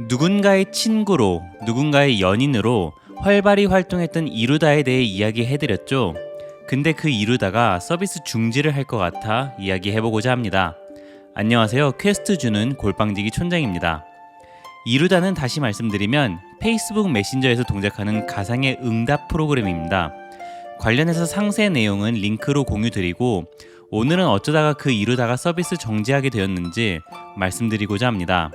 누군가의 친구로, 누군가의 연인으로 활발히 활동했던 이루다에 대해 이야기해드렸죠. 근데 그 이루다가 서비스 중지를 할 것 같아 이야기해보고자 합니다. 안녕하세요. 퀘스트 주는 골빵지기 촌장입니다. 이루다는 다시 말씀드리면 페이스북 메신저에서 동작하는 가상의 응답 프로그램입니다. 관련해서 상세 내용은 링크로 공유드리고 오늘은 어쩌다가 그 이루다가 서비스 정지하게 되었는지 말씀드리고자 합니다.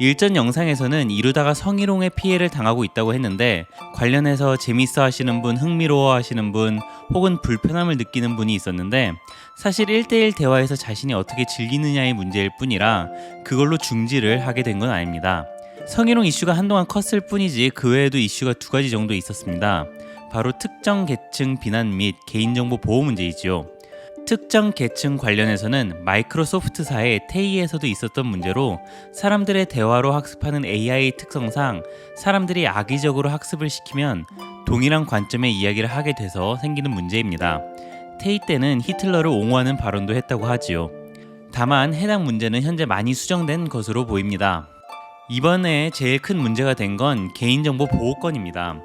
일전 영상에서는 이루다가 성희롱의 피해를 당하고 있다고 했는데 관련해서 재밌어 하시는 분, 흥미로워 하시는 분, 혹은 불편함을 느끼는 분이 있었는데 사실 1대1 대화에서 자신이 어떻게 즐기느냐의 문제일 뿐이라 그걸로 중지를 하게 된 건 아닙니다. 성희롱 이슈가 한동안 컸을 뿐이지 그 외에도 이슈가 두 가지 정도 있었습니다. 바로 특정 계층 비난 및 개인정보 보호 문제이지요. 특정 계층 관련해서는 마이크로소프트사의 테이에서도 있었던 문제로 사람들의 대화로 학습하는 AI 특성상 사람들이 악의적으로 학습을 시키면 동일한 관점의 이야기를 하게 돼서 생기는 문제입니다. 테이 때는 히틀러를 옹호하는 발언도 했다고 하지요. 다만 해당 문제는 현재 많이 수정된 것으로 보입니다. 이번에 제일 큰 문제가 된 건 개인정보 보호권입니다.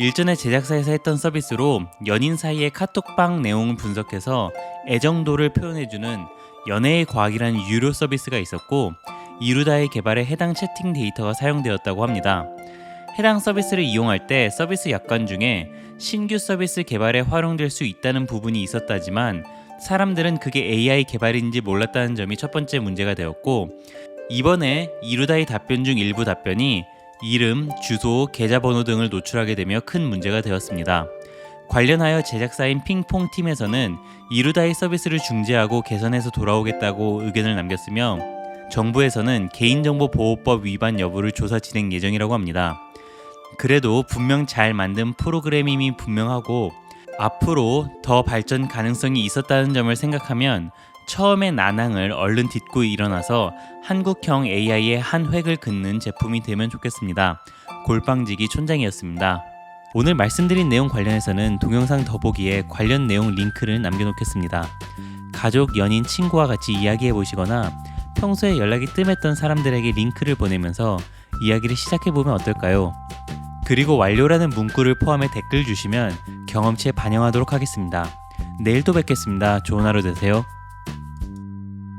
일전에 제작사에서 했던 서비스로 연인 사이의 카톡방 내용을 분석해서 애정도를 표현해주는 연애의 과학이라는 유료 서비스가 있었고 이루다의 개발에 해당 채팅 데이터가 사용되었다고 합니다. 해당 서비스를 이용할 때 서비스 약관 중에 신규 서비스 개발에 활용될 수 있다는 부분이 있었다지만 사람들은 그게 AI 개발인지 몰랐다는 점이 첫 번째 문제가 되었고 이번에 이루다의 답변 중 일부 답변이 이름, 주소, 계좌번호 등을 노출하게 되며 큰 문제가 되었습니다. 관련하여 제작사인 핑퐁 팀에서는 이루다의 서비스를 중지하고 개선해서 돌아오겠다고 의견을 남겼으며 정부에서는 개인정보보호법 위반 여부를 조사 진행 예정이라고 합니다. 그래도 분명 잘 만든 프로그램임이 분명하고 앞으로 더 발전 가능성이 있었다는 점을 생각하면 처음의 난항을 얼른 딛고 일어나서 한국형 AI의 한 획을 긋는 제품이 되면 좋겠습니다. 골빵지기 촌장이었습니다. 오늘 말씀드린 내용 관련해서는 동영상 더보기에 관련 내용 링크를 남겨놓겠습니다. 가족, 연인, 친구와 같이 이야기해 보시거나 평소에 연락이 뜸했던 사람들에게 링크를 보내면서 이야기를 시작해 보면 어떨까요? 그리고 완료라는 문구를 포함해 댓글 주시면 경험치에 반영하도록 하겠습니다. 내일 또 뵙겠습니다. 좋은 하루 되세요.